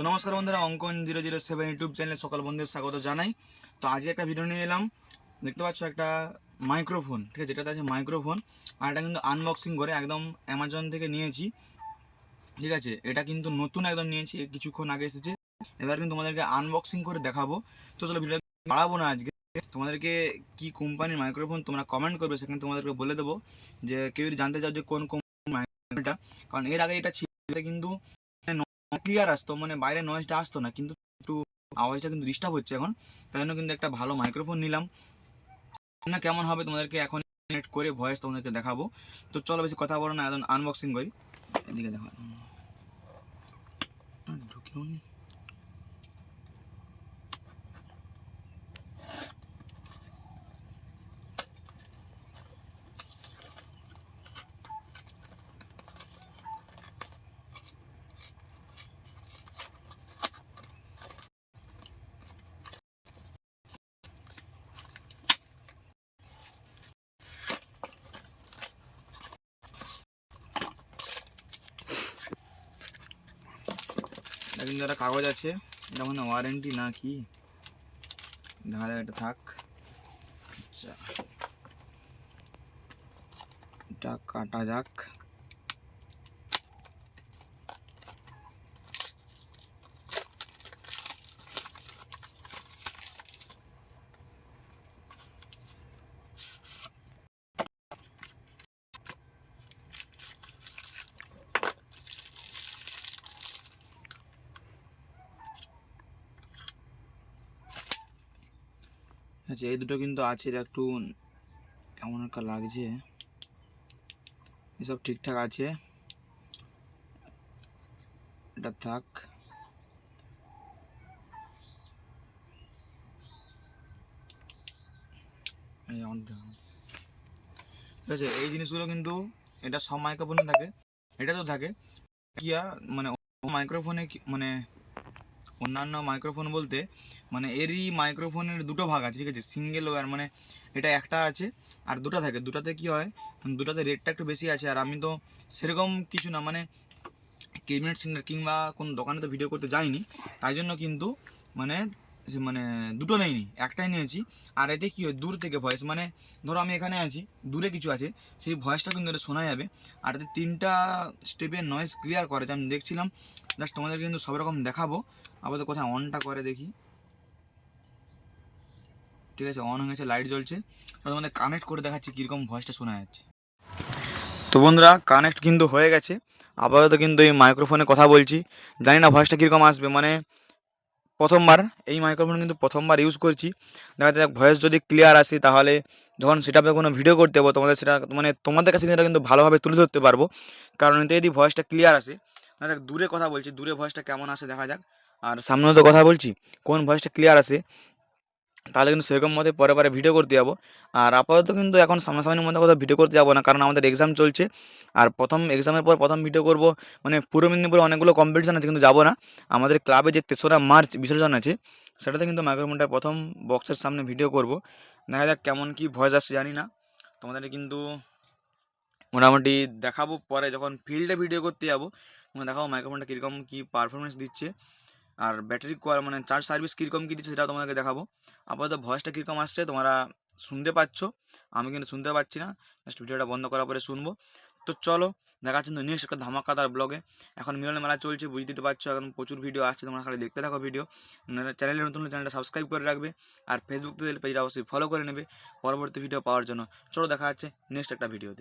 তো নমস্কার বন্ধুরা, অঙ্কন জিরো জিরো সেভেন ইউটিউব চ্যানেলে সকল বন্ধুদের স্বাগত জানাই। তো আজকে একটা ভিডিও নিয়ে এলাম। দেখতে পাচ্ছ একটা মাইক্রোফোন ঠিক আছে? যেটাতে আছে মাইক্রোফোন আর এটা কিন্তু আনবক্সিং করে একদম অ্যামাজন থেকে নিয়েছি, ঠিক আছে? এটা কিন্তু নতুন একদম নিয়েছি কিছুক্ষণ আগে এসেছে। এবার কিন্তু তোমাদেরকে আনবক্সিং করে দেখাবো। তো চলো ভিডিও বাড়াবো না আজকে। তোমাদেরকে কি কোম্পানির মাইক্রোফোন তোমরা কমেন্ট করবে সেখানে তোমাদেরকে বলে দেবো যে কেউ জানতে চাও যে কোন কোম্পানির মাইক্রোফোনটা কারণ এর আগে এটা ছিল কিন্তু ক্লিয়ার আসতো মানে বাইরে নয়েজটা আসতো না, কিন্তু একটু আওয়াজটা কিন্তু ডিস্টার্ব হচ্ছে এখন। তাই জন্য কিন্তু একটা ভালো মাইক্রোফোন নিলাম। না, কেমন হবে তোমাদেরকে এখন কানেক্ট করে ভয়েস তোমাদেরকে দেখাবো। তো চলো বেশি কথা বলো না, এখন আনবক্সিং করি। এদিকে দেখো। ঢুকেও নি। কিন্তু একটা কাগজ আছে এটা মানে ওয়ারেন্টি না কি? দেখা যাক, এটা থাক। আচ্ছা। এটা কাটা যাক। আচ্ছা এই দুটো কিন্তু আছে একটু কেমন একটা লাগছে। এসব ঠিকঠাক আছে। এটা থাক। ঠিক আছে, এই জিনিসগুলো কিন্তু এটা সব মাইক্রোফোনে থাকে। এটা তো থাকে। কিয়া মানে মাইক্রোফোনে মানে অন্যান্য মাইক্রোফোন বলতে মানে এরই মাইক্রোফোনের দুটো ভাগ আছে, ঠিক আছে? সিঙ্গেল ওয়ার মানে এটা একটা আছে আর দুটো থাকে। দুটাতে কি হয়? দুটাতে রেটটা একটু বেশি আছে। আর আমি তো সেরকম কিছু না মানে কেবিনেট সিঙ্গার কিংবা কোনো দোকানে তো ভিডিও করতে যাইনি। তাই জন্য কিন্তু মানে মানে দুটো নেইনি, একটাই নিয়েছি। আর এতে কি হয়, দূর থেকে ভয়েস মানে ধরো আমি এখানে আছি, দূরে কিছু আছে, সেই ভয়েসটা কিন্তু এটা শোনা যাবে। আর এতে তিনটা স্টেপের নয়েজ ক্লিয়ার করে আমি দেখছিলাম জাস্ট তোমাদের কিন্তু সব রকম দেখাবো। আপাতত কোথায় অনটা করে দেখি। ঠিক আছে অন হয়ে গেছে লাইট জ্বলছে। তোমাদের কানেক্ট করে দেখাচ্ছি কীরকম ভয়েসটা শোনা যাচ্ছে। তো বন্ধুরা কানেক্ট কিন্তু হয়ে গেছে। আপাতত কিন্তু এই মাইক্রোফোনে কথা বলছি। জানি না ভয়েসটা কীরকম আসবে মানে প্রথমবার, এই মাইক্রোফোন কিন্তু প্রথমবার ইউজ করছি। দেখা যাক ভয়েস যদি ক্লিয়ার আসে, তাহলে যখন সেটাপে কোনো ভিডিও করতে যাব, তোমাদের সেটা মানে তোমাদের কাছে সেটা কিন্তু ভালোভাবে তুলে ধরতে পারব। কারণ এতে যদি ভয়েসটা ক্লিয়ার আসে, দেখা যাক, দূরে কথা বলছি, দূরে ভয়েসটা কেমন আসে, দেখা যাক। আর সামনেও তো কথা বলছি, কোন ভয়েসটা ক্লিয়ার আসে তাহলে কিন্তু সেরকম মতে পরে পরে ভিডিও করতে যাব। আর আপাতত কিন্তু এখন সামনাসামনির মধ্যে কোথাও ভিডিও করতে যাব না, কারণ আমাদের এক্সাম চলছে। আর প্রথম এক্সামের পর প্রথম ভিডিও করব মানে পূর্ব মেদিনীপুরে অনেকগুলো কম্পিটিশান আছে, কিন্তু যাব না। আমাদের ক্লাবে যে তেসরা মার্চ বিসর্জন আছে, সেটাতে কিন্তু মাইক্রোফোনটা প্রথম বক্সের সামনে ভিডিও করব। দেখা যাক কেমন কি ভয়েস আসছে, জানি না। তোমাদের কিন্তু মোটামুটি দেখাবো পরে, যখন ফিল্ডে ভিডিও করতে যাব দেখাবো মাইক্রোফোনটা কীরকম কী পারফরমেন্স দিচ্ছে। আর ব্যাটারি কোয়ার মানে চার্জ সার্ভিস কীরকম কী দিচ্ছে সেটাও তোমাদেরকে দেখাবো। আপাতত ভয়েসটা কীরকম আসছে তোমরা শুনতে পাচ্ছ, আমি কিন্তু শুনতে পাচ্ছি না জাস্ট ভিডিওটা বন্ধ করার পরে শুনব। তো চলো দেখা যাচ্ছে নেক্সট একটা ধামাকাদার ব্লগে এখন মিলনের মেলা চলছে বুঝতে তো পারছ, এখন প্রচুর ভিডিও আসছে, তোমরা খালি দেখতে থাকো ভিডিও চ্যানেলে নতুন চ্যানেলটা সাবস্ক্রাইব করে রাখবে, আর ফেসবুক পেজটা অবশ্যই ফলো করে নেবে, পরবর্তী ভিডিও পাওয়ার জন্য। চলো, দেখা যাচ্ছে নেক্সট একটা ভিডিওতে